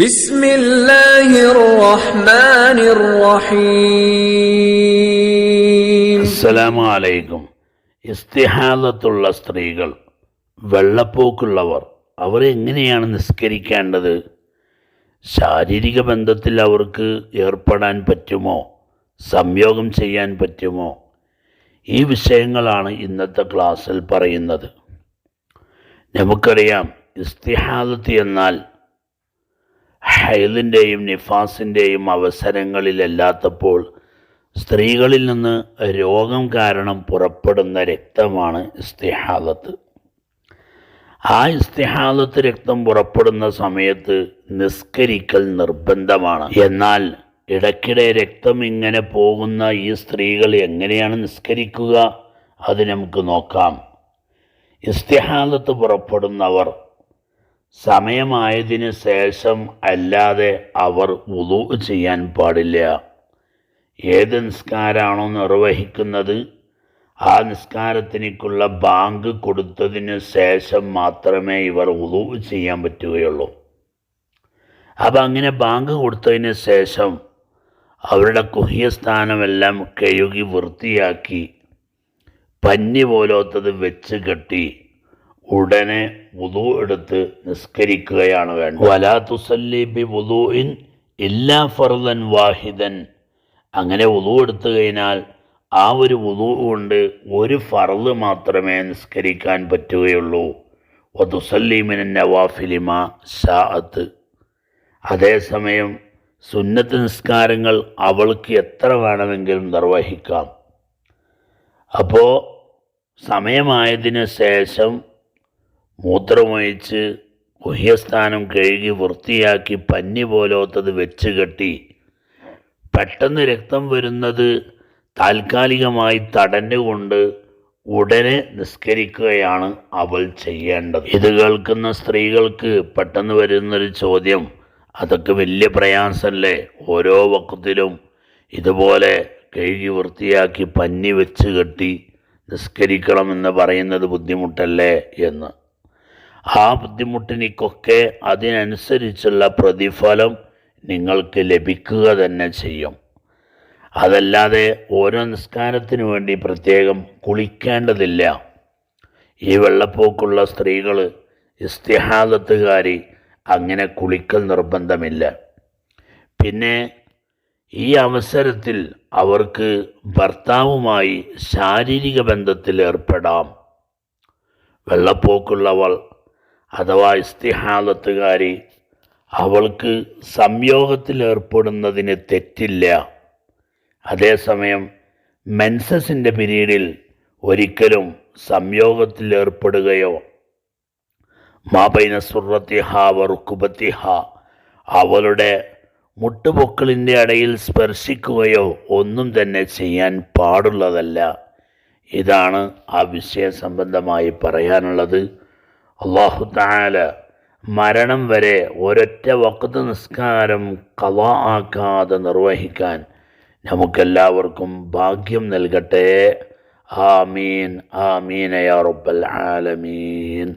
بسم الله الرحمن الرحيم അസ്സലാമു അലൈക്കും ഇസ്തിഹാദത്തുള്ള സ്ത്രീകൾ വെള്ളപ്പോക്കുള്ളവർ അവർ എങ്ങനെയാണ് നിസ്കരിക്കേണ്ടത് ശാരീരിക ബന്ധത്തിൽ അവർക്ക് ഏർപ്പെടാൻ പറ്റുമോ സംയോഗം ചെയ്യാൻ പറ്റുമോ ഈ വിഷയങ്ങളാണ് ഇന്നത്തെ ക്ലാസ്സിൽ പറയുന്നത് നമുക്കറിയാം ഇസ്തിഹാദത്ത് എന്നാൽ ഹൈലിന്റെയും നിഫാസിന്റെയും അവസരങ്ങളിലല്ലാത്തപ്പോൾ സ്ത്രീകളിൽ നിന്ന് രോഗം കാരണം പുറപ്പെടുന്ന രക്തമാണ് ഇസ്തിഹാദത്ത്. ആ ഇസ്തിഹാദത്ത് രക്തം പുറപ്പെടുന്ന സമയത്ത് നിസ്കരിക്കൽ നിർബന്ധമാണ്. എന്നാൽ ഇടയ്ക്കിടെ രക്തം ഇങ്ങനെ പോകുന്ന ഈ സ്ത്രീകൾ എങ്ങനെയാണ് നിസ്കരിക്കുക? അത് നമുക്ക് നോക്കാം. ഇസ്തിഹാദത്ത് പുറപ്പെടുന്നവർ സമയമായതിനു ശേഷം അല്ലാതെ അവർ വുളു ചെയ്യാൻ പാടില്ല. ഏത് നിസ്കാരമാണോ നിർവഹിക്കുന്നത് ആ നിസ്കാരത്തിനേക്കുള്ള ബാങ്ക് കൊടുത്തതിനു ശേഷം മാത്രമേ ഇവർ വുളു ചെയ്യാൻ പറ്റുകയുള്ളൂ. അപ്പം അങ്ങനെ ബാങ്ക് കൊടുത്തതിന് ശേഷം അവരുടെ കുഹ്യസ്ഥാനമെല്ലാം കഴുകി വൃത്തിയാക്കി പഞ്ഞി പോലോത്തത് വെച്ച് കെട്ടി ഉടനെ വുളു എടുത്ത് നിസ്കരിക്കുകയാണ് വേണ്ടത്. വലാ തുസല്ലി ബി വുളുഇൻ ഇല്ലാ ഫർദൻ വാഹിദൻ. അങ്ങനെ വുളു എടുത്തു കഴിഞ്ഞാൽ ആ ഒരു വുളു കൊണ്ട് ഒരു ഫർദ് മാത്രമേ നിസ്കരിക്കാൻ പറ്റുകയുള്ളൂ. വതുസല്ലീമിന് നവാഫിലിമ ഷാഅത്ത്. അതേസമയം സുന്നത്ത് നിസ്കാരങ്ങൾ അവൾക്ക് എത്ര വേണമെങ്കിലും നിർവഹിക്കാം. അപ്പോൾ സമയമായതിനു ശേഷം മൂത്രമൊഴിച്ച് ഗുഹ്യസ്ഥാനം കഴുകി വൃത്തിയാക്കി പഞ്ഞി പോലോത്തത് വെച്ച് കെട്ടി. പെട്ടെന്ന് രക്തം വരുന്നത് താൽക്കാലികമായി തടഞ്ഞുകൊണ്ട് ഉടനെ നിസ്കരിക്കുകയാണ് അവൾ ചെയ്യേണ്ടത്. ഇത് കേൾക്കുന്ന സ്ത്രീകൾക്ക് പെട്ടെന്ന് വരുന്നൊരു ചോദ്യം. അതൊക്കെ വലിയ പ്രയാസമല്ലേ ഓരോ വക്കത്തിലും ഇതുപോലെ കഴുകി വൃത്തിയാക്കി പഞ്ഞി വെച്ച് കെട്ടി നിസ്കരിക്കണമെന്ന് പറയുന്നത് ബുദ്ധിമുട്ടല്ലേ എന്ന്. ആ ബുദ്ധിമുട്ടിനൊക്കെ അതിനനുസരിച്ചുള്ള പ്രതിഫലം നിങ്ങൾക്ക് ലഭിക്കുക തന്നെ ചെയ്യും. അതല്ലാതെ ഓരോ നിസ്കാരത്തിനു വേണ്ടി പ്രത്യേകം കുളിക്കേണ്ടതില്ല. ഈ വെള്ളപ്പോക്കുള്ള സ്ത്രീകൾ ഇസ്തിഹാദത്തുകാരി അങ്ങനെ കുളിക്കൽ നിർബന്ധമില്ല. പിന്നെ ഈ അവസരത്തിൽ അവർക്ക് ഭർത്താവുമായി ശാരീരിക ബന്ധത്തിൽ ഏർപ്പെടാം. വെള്ളപ്പോക്കുള്ളവൾ അഥവാ ഇസ്തിഹാദത്തുകാരി അവൾക്ക് സംയോഗത്തിലേർപ്പെടുന്നതിന് തെറ്റില്ല. അതേസമയം മെൻസസിന്റെ പിരീഡിൽ ഒരിക്കലും സംയോഗത്തിൽ ഏർപ്പെടുകയോ മാബൈന സുറത്തിഹ വറുക്കുബത്തിഹ അവളുടെ മുട്ടുപൊക്കളിന്റെ ഇടയിൽ സ്പർശിക്കുകയോ ഒന്നും തന്നെ ചെയ്യാൻ പാടുള്ളതല്ല. ഇതാണ് ആ വിഷയ സംബന്ധമായി പറയാനുള്ളത്. അള്ളാഹു താല മരണം വരെ ഒരൊറ്റ വക്കത്ത് നിസ്കാരം കവ ആക്കാതെ നിർവഹിക്കാൻ നമുക്കെല്ലാവർക്കും ഭാഗ്യം നൽകട്ടെ. ആമീൻ ആമീൻ യാ റബ്ബൽ ആലമീൻ.